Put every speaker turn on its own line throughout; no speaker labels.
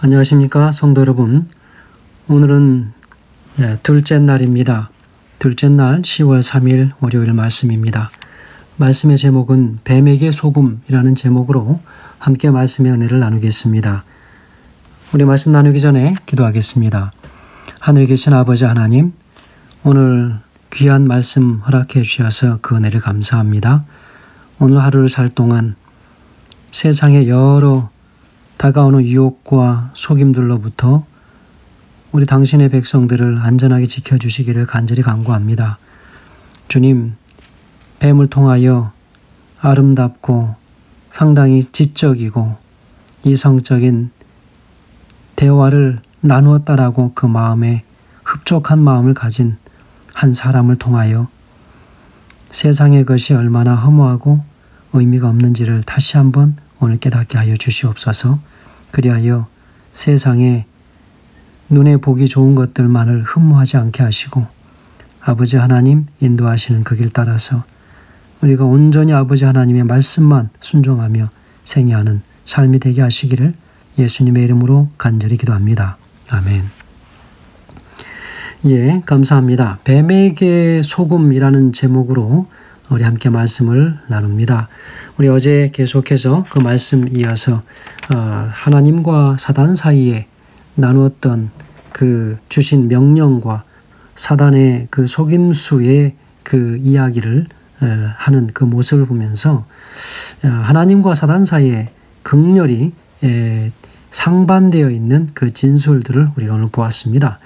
안녕하십니까 성도 여러분. 오늘은 예, 둘째 날입니다. 둘째 날 10월 3일 월요일 말씀입니다. 말씀의 제목은 뱀에게 소금이라는 제목으로 함께 말씀의 은혜를 나누겠습니다. 우리 말씀 나누기 전에 기도하겠습니다. 하늘에 계신 아버지 하나님 오늘 귀한 말씀 허락해 주셔서 그 은혜를 감사합니다. 오늘 하루를 살 동안 세상의 여러 다가오는 유혹과 속임들로부터 우리 당신의 백성들을 안전하게 지켜주시기를 간절히 간구합니다. 주님, 뱀을 통하여 아름답고 상당히 지적이고 이성적인 대화를 나누었다라고 그 마음에 흡족한 마음을 가진 한 사람을 통하여 세상의 것이 얼마나 허무하고 의미가 없는지를 다시 한번 오늘 깨닫게 하여 주시옵소서. 그리하여 세상에 눈에 보기 좋은 것들만을 흠모하지 않게 하시고 아버지 하나님 인도하시는 그 길 따라서 우리가 온전히 아버지 하나님의 말씀만 순종하며 생애하는 삶이 되게 하시기를 예수님의 이름으로 간절히 기도합니다. 아멘. 예, 감사합니다. 뱀에게 소금이라는 제목으로 우리 함께 말씀을 나눕니다. 우리 어제 계속해서 그 말씀 이어서 어, 하나님과 사단 사이에 나누었던 그 주신 명령과 사단의 그 속임수의 그 이야기를 어, 하는 그 모습을 보면서 어, 하나님과 사단 사이에 극렬히 상반되어 있는 그 진술들을 우리가 오늘 보았습니다.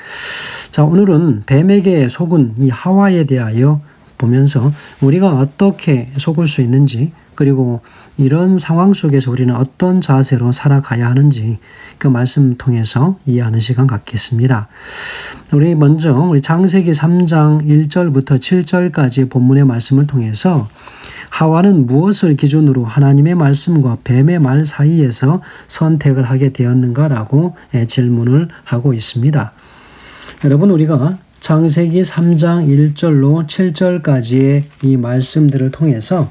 자, 오늘은 뱀에게 속은 이 하와에 대하여 보면서 우리가 어떻게 속을 수 있는지 그리고 이런 상황 속에서 우리는 어떤 자세로 살아가야 하는지 그 말씀 통해서 이해하는 시간 갖겠습니다. 우리 먼저 우리 장세기 3장 1절부터 7절까지 본문의 말씀을 통해서 하와는 무엇을 기준으로 하나님의 말씀과 뱀의 말 사이에서 선택을 하게 되었는가라고 질문을 하고 있습니다. 여러분 우리가 창세기 3장 1절로 7절까지의 이 말씀들을 통해서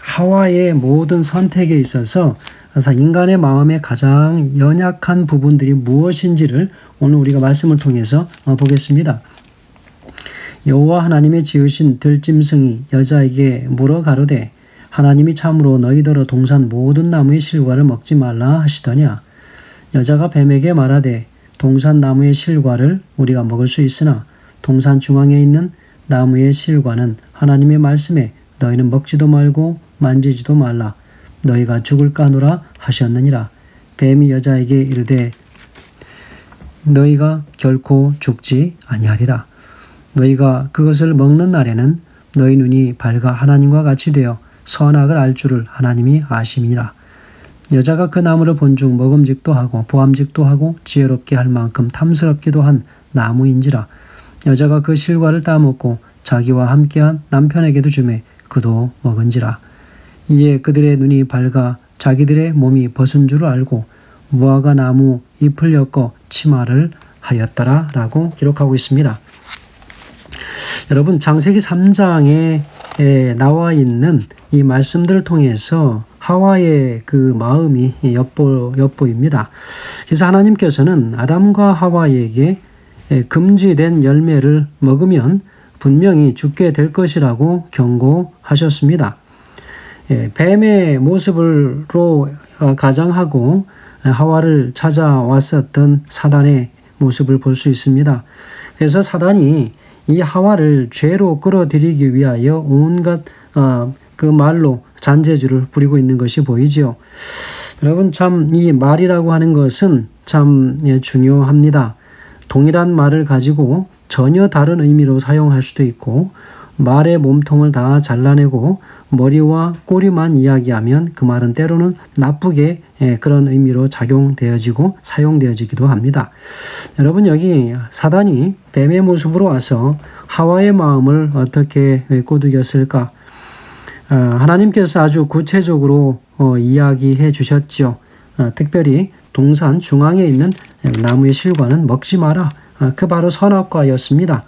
하와의 모든 선택에 있어서 인간의 마음의 가장 연약한 부분들이 무엇인지를 오늘 우리가 말씀을 통해서 어, 보겠습니다. 여호와 하나님의 지으신 들짐승이 여자에게 물어 가로되 하나님이 참으로 너희더러 동산 모든 나무의 실과를 먹지 말라 하시더냐 여자가 뱀에게 말하되 동산 나무의 실과를 우리가 먹을 수 있으나 동산 중앙에 있는 나무의 실과는 하나님의 말씀에 너희는 먹지도 말고 만지지도 말라. 너희가 죽을까 하노라 하셨느니라. 뱀이 여자에게 이르되 너희가 결코 죽지 아니하리라. 너희가 그것을 먹는 날에는 너희 눈이 밝아 하나님과 같이 되어 선악을 알 줄을 하나님이 아심이라. 여자가 그 나무를 본중 먹음직도 하고 보암직도 하고 지혜롭게 할 만큼 탐스럽기도 한 나무인지라 여자가 그 실과를 따먹고 자기와 함께한 남편에게도 주매 그도 먹은지라 이에 그들의 눈이 밝아 자기들의 몸이 벗은 줄을 알고 무화과 나무 잎을 엮어 치마를 하였더라 라고 기록하고 있습니다. 여러분 장세기 3장에 나와 있는 이 말씀들을 통해서 하와의 그 마음이 엿보, 엿보입니다. 그래서 하나님께서는 아담과 하와에게 금지된 열매를 먹으면 분명히 죽게 될 것이라고 경고하셨습니다. 뱀의 모습으로 가장하고 하와를 찾아왔었던 사단의 모습을 볼 수 있습니다. 그래서 사단이 이 하와를 죄로 끌어들이기 위하여 온갖 어, 그 말로 잔재주를 부리고 있는 것이 보이지요. 여러분 참 이 말이라고 하는 것은 참 예, 중요합니다. 동일한 말을 가지고 전혀 다른 의미로 사용할 수도 있고 말의 몸통을 다 잘라내고 머리와 꼬리만 이야기하면 그 말은 때로는 나쁘게 예, 그런 의미로 작용되어지고 사용되어지기도 합니다. 여러분 여기 사단이 뱀의 모습으로 와서 하와의 마음을 어떻게 꼬드겼을까? 어, 하나님께서 아주 구체적으로 어, 이야기해 주셨죠. 어, 특별히 동산 중앙에 있는 나무의 실과는 먹지 마라. 그 바로 선악과였습니다.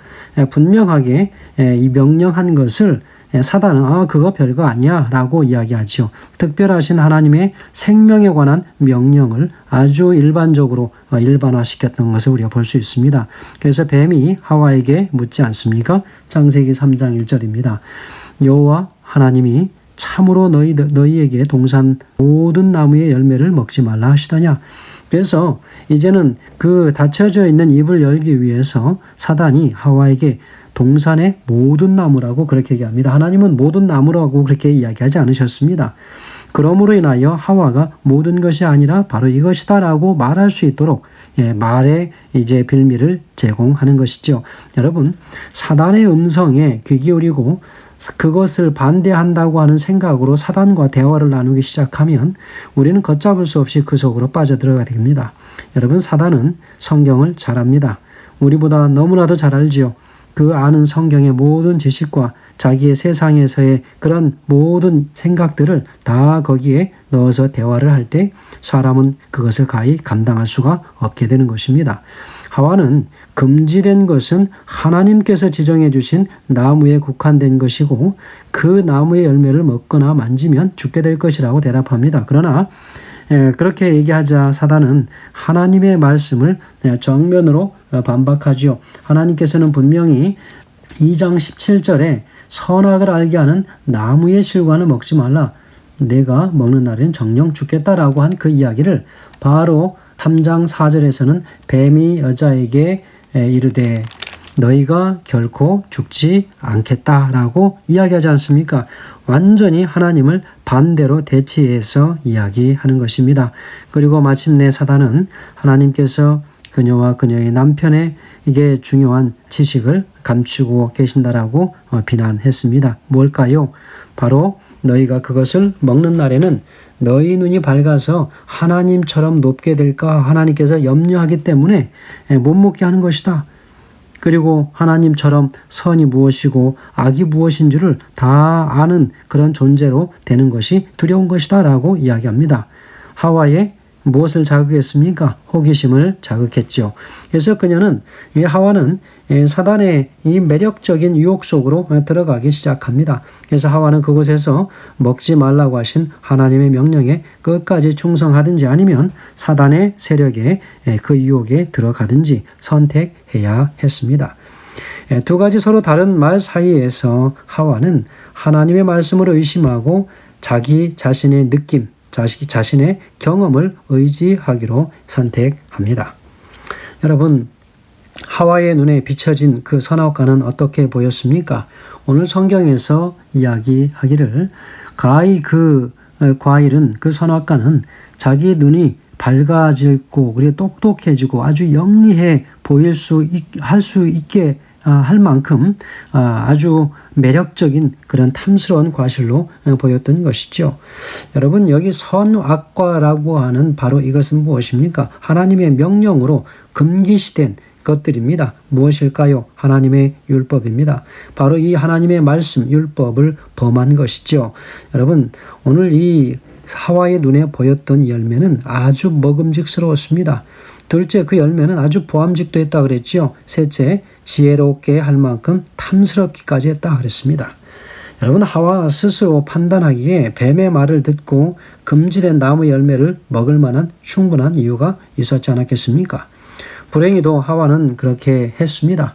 분명하게 이 명령한 것을 예, 사단은 아 그거 별거 아니야 라고 이야기하지요. 특별하신 하나님의 생명에 관한 명령을 아주 일반적으로 어, 일반화시켰던 것을 우리가 볼 수 있습니다. 그래서 뱀이 하와에게 묻지 않습니까? 창세기 3장 1절입니다. 여호와 하나님이 참으로 너희, 너희에게 동산 모든 나무의 열매를 먹지 말라 하시더냐. 그래서 이제는 그 닫혀져 있는 입을 열기 위해서 사단이 하와에게 동산의 모든 나무라고 그렇게 얘기합니다. 하나님은 모든 나무라고 그렇게 이야기하지 않으셨습니다. 그러므로 인하여 하와가 모든 것이 아니라 바로 이것이다라고 말할 수 있도록 예, 말의 이제 빌미를 제공하는 것이죠. 여러분, 사단의 음성에 귀 기울이고 그것을 반대한다고 하는 생각으로 사단과 대화를 나누기 시작하면 우리는 걷잡을 수 없이 그 속으로 빠져들어가게 됩니다. 여러분, 사단은 성경을 잘 압니다. 우리보다 너무나도 잘 알지요. 그 아는 성경의 모든 지식과 자기의 세상에서의 그런 모든 생각들을 다 거기에 넣어서 대화를 할 때 사람은 그것을 가히 감당할 수가 없게 되는 것입니다. 하와는 금지된 것은 하나님께서 지정해 주신 나무에 국한된 것이고 그 나무의 열매를 먹거나 만지면 죽게 될 것이라고 대답합니다. 그러나 예, 그렇게 얘기하자 사단은 하나님의 말씀을 예, 정면으로 어, 반박하지요. 하나님께서는 분명히 2장 17절에 선악을 알게 하는 나무의 실과는 먹지 말라. 내가 먹는 날엔 정령 죽겠다라고 한 그 이야기를 바로 3장 4절에서는 뱀이 여자에게 이르되 너희가 결코 죽지 않겠다라고 이야기하지 않습니까? 완전히 하나님을 반대로 대치해서 이야기하는 것입니다. 그리고 마침내 사단은 하나님께서 그녀와 그녀의 남편의 이게 중요한 지식을 감추고 계신다라고 어, 비난했습니다. 뭘까요? 바로 너희가 그것을 먹는 날에는 너희 눈이 밝아서 하나님처럼 높게 될까 하나님께서 염려하기 때문에 못 먹게 하는 것이다. 그리고 하나님처럼 선이 무엇이고 악이 무엇인지를 다 아는 그런 존재로 되는 것이 두려운 것이다 라고 이야기합니다. 하와의 무엇을 자극했습니까? 호기심을 자극했지요. 그래서 그녀는 이 하와는 사단의 이 매력적인 유혹 속으로 들어가기 시작합니다. 그래서 하와는 그곳에서 먹지 말라고 하신 하나님의 명령에 끝까지 충성하든지 아니면 사단의 세력에 그 유혹에 들어가든지 선택해야 했습니다. 두 가지 서로 다른 말 사이에서 하와는 하나님의 말씀을 의심하고 자기 자신의 느낌, 자식 자신의 경험을 의지하기로 선택합니다. 여러분, 하와의 눈에 비춰진 그 선악과는 어떻게 보였습니까? 오늘 성경에서 이야기하기를 가히 그 어, 과일은 그 선악과는 자기 눈이 밝아지고 그리고 똑똑해지고 아주 영리해 보일 수 할 수 있게 아, 할 만큼 아, 아주 매력적인 그런 탐스러운 과실로 어, 보였던 것이죠. 여러분 여기 선악과라고 하는 바로 이것은 무엇입니까? 하나님의 명령으로 금기시된 것들입니다. 무엇일까요? 하나님의 율법입니다. 바로 이 하나님의 말씀, 율법을 범한 것이죠. 여러분, 오늘 이 하와의 눈에 보였던 열매는 아주 먹음직스러웠습니다. 둘째, 그 열매는 아주 보암직도 했다 그랬지요. 셋째, 지혜롭게 할 만큼 탐스럽기까지 했다 그랬습니다. 여러분 하와 스스로 판단하기에 뱀의 말을 듣고 금지된 나무 열매를 먹을 만한 충분한 이유가 있었지 않았겠습니까? 불행히도 하와는 그렇게 했습니다.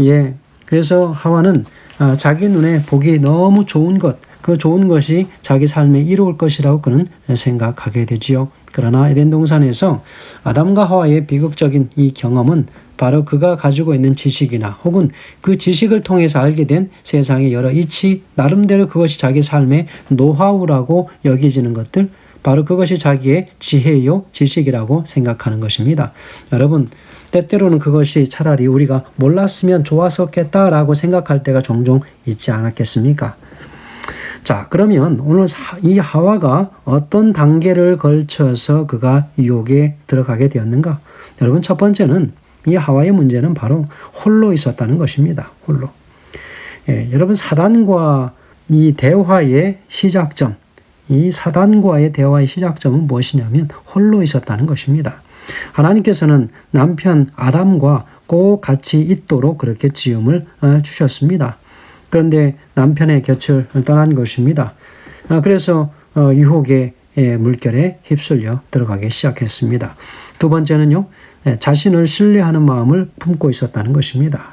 예. 그래서 하와는 아, 자기 눈에 보기 너무 좋은 것, 그 좋은 것이 자기 삶에 이루을 것이라고 그는 생각하게 되지요. 그러나 에덴 동산에서 아담과 하와의 비극적인 이 경험은 바로 그가 가지고 있는 지식이나 혹은 그 지식을 통해서 알게 된 세상의 여러 이치, 나름대로 그것이 자기 삶의 노하우라고 여겨지는 것들, 바로 그것이 자기의 지혜요, 지식이라고 생각하는 것입니다. 여러분, 때때로는 그것이 차라리 우리가 몰랐으면 좋았었겠다라고 생각할 때가 종종 있지 않았겠습니까? 자, 그러면 오늘 이 하와가 어떤 단계를 걸쳐서 그가 유혹에 들어가게 되었는가? 여러분, 첫 번째는 이 하와의 문제는 바로 홀로 있었다는 것입니다. 홀로. 예, 여러분, 사단과 이 대화의 시작점, 이 사단과의 대화의 시작점은 무엇이냐면 홀로 있었다는 것입니다. 하나님께서는 남편 아담과 꼭 같이 있도록 그렇게 지음을 어, 주셨습니다. 그런데 남편의 곁을 떠난 것입니다. 아, 그래서 어, 유혹의 물결에 휩쓸려 들어가기 시작했습니다. 두 번째는요, 예, 자신을 신뢰하는 마음을 품고 있었다는 것입니다.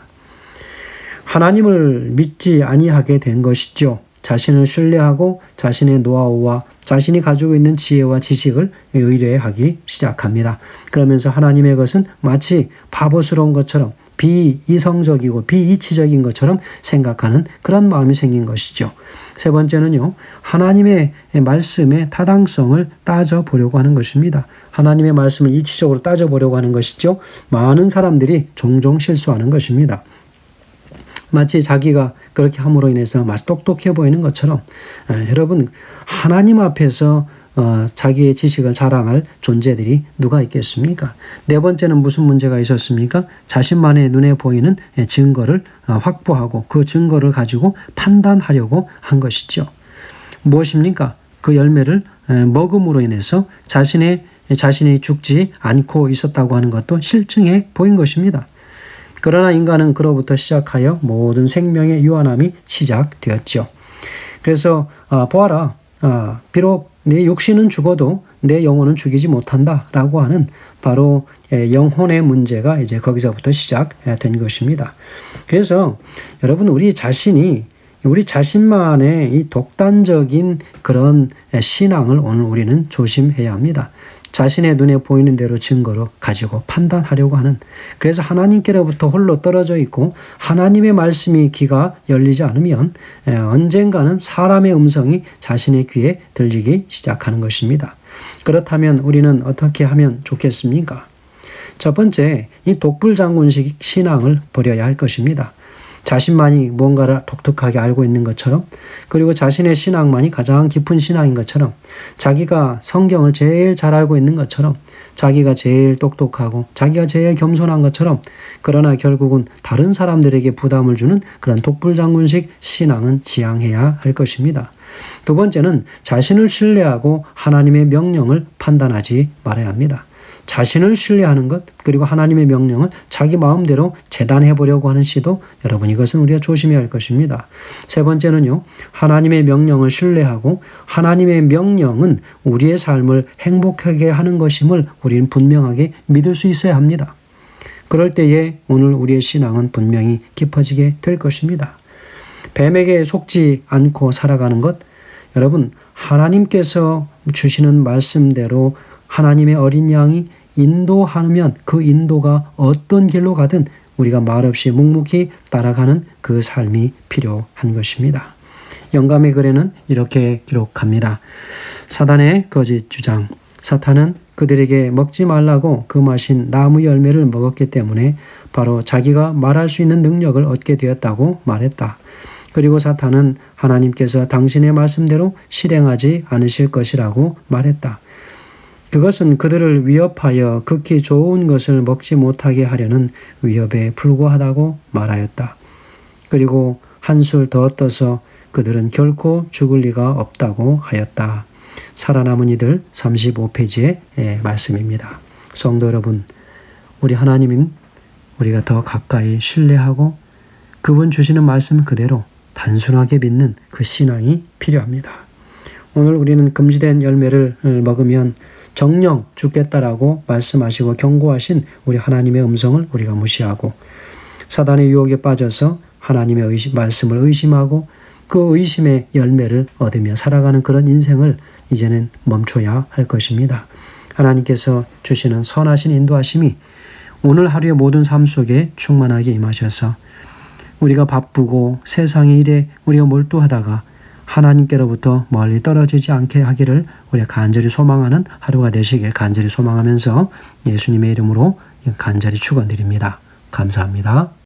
하나님을 믿지 아니하게 된 것이죠. 자신을 신뢰하고 자신의 노하우와 자신이 가지고 있는 지혜와 지식을 의뢰하기 시작합니다. 그러면서 하나님의 것은 마치 바보스러운 것처럼 비이성적이고 비이치적인 것처럼 생각하는 그런 마음이 생긴 것이죠. 세 번째는요, 하나님의 말씀의 타당성을 따져보려고 하는 것입니다. 하나님의 말씀을 이치적으로 따져보려고 하는 것이죠. 많은 사람들이 종종 실수하는 것입니다. 마치 자기가 그렇게 함으로 인해서 마치 똑똑해 보이는 것처럼 에, 여러분 하나님 앞에서 어, 자기의 지식을 자랑할 존재들이 누가 있겠습니까? 네 번째는 무슨 문제가 있었습니까? 자신만의 눈에 보이는 증거를 어, 확보하고 그 증거를 가지고 판단하려고 한 것이죠. 무엇입니까? 그 열매를 먹음으로 인해서 자신의 자신이 죽지 않고 있었다고 하는 것도 실증해 보인 것입니다. 그러나 인간은 그로부터 시작하여 모든 생명의 유한함이 시작되었죠. 그래서 아, 보아라, 아, 비록 내 육신은 죽어도 내 영혼은 죽이지 못한다라고 하는 바로 영혼의 문제가 이제 거기서부터 시작된 것입니다. 그래서 여러분 우리 자신이 우리 자신만의 이 독단적인 그런 신앙을 오늘 우리는 조심해야 합니다. 자신의 눈에 보이는 대로 증거로 가지고 판단하려고 하는 그래서 하나님께로부터 홀로 떨어져 있고 하나님의 말씀이 귀가 열리지 않으면 언젠가는 사람의 음성이 자신의 귀에 들리기 시작하는 것입니다. 그렇다면 우리는 어떻게 하면 좋겠습니까? 첫 번째, 이 독불장군식 신앙을 버려야 할 것입니다. 자신만이 무언가를 독특하게 알고 있는 것처럼 그리고 자신의 신앙만이 가장 깊은 신앙인 것처럼 자기가 성경을 제일 잘 알고 있는 것처럼 자기가 제일 똑똑하고 자기가 제일 겸손한 것처럼 그러나 결국은 다른 사람들에게 부담을 주는 그런 독불장군식 신앙은 지양해야 할 것입니다. 두 번째는 자신을 신뢰하고 하나님의 명령을 판단하지 말아야 합니다. 자신을 신뢰하는 것 그리고 하나님의 명령을 자기 마음대로 재단해 보려고 하는 시도 여러분 이것은 우리가 조심해야 할 것입니다. 세 번째는요. 하나님의 명령을 신뢰하고 하나님의 명령은 우리의 삶을 행복하게 하는 것임을 우리는 분명하게 믿을 수 있어야 합니다. 그럴 때에 오늘 우리의 신앙은 분명히 깊어지게 될 것입니다. 뱀에게 속지 않고 살아가는 것 여러분 하나님께서 주시는 말씀대로 하나님의 어린 양이 인도하면 그 인도가 어떤 길로 가든 우리가 말없이 묵묵히 따라가는 그 삶이 필요한 것입니다. 영감의 글에는 이렇게 기록합니다. 사단의 거짓 주장. 사탄은 그들에게 먹지 말라고 그 마신 나무 열매를 먹었기 때문에 바로 자기가 말할 수 있는 능력을 얻게 되었다고 말했다. 그리고 사탄은 하나님께서 당신의 말씀대로 실행하지 않으실 것이라고 말했다. 그것은 그들을 위협하여 극히 좋은 것을 먹지 못하게 하려는 위협에 불과하다고 말하였다. 그리고 한술 더 떠서 그들은 결코 죽을 리가 없다고 하였다. 살아남은 이들 35페이지의 예, 말씀입니다. 성도 여러분, 우리 하나님은 우리가 더 가까이 신뢰하고 그분 주시는 말씀 그대로 단순하게 믿는 그 신앙이 필요합니다. 오늘 우리는 금지된 열매를 먹으면 정령 죽겠다라고 말씀하시고 경고하신 우리 하나님의 음성을 우리가 무시하고 사단의 유혹에 빠져서 하나님의 의심, 말씀을 의심하고 그 의심의 열매를 얻으며 살아가는 그런 인생을 이제는 멈춰야 할 것입니다. 하나님께서 주시는 선하신 인도하심이 오늘 하루의 모든 삶 속에 충만하게 임하셔서 우리가 바쁘고 세상의 일에 우리가 몰두하다가 하나님께로부터 멀리 떨어지지 않게 하기를 우리가 간절히 소망하는 하루가 되시길 간절히 소망하면서 예수님의 이름으로 간절히 축원드립니다. 감사합니다.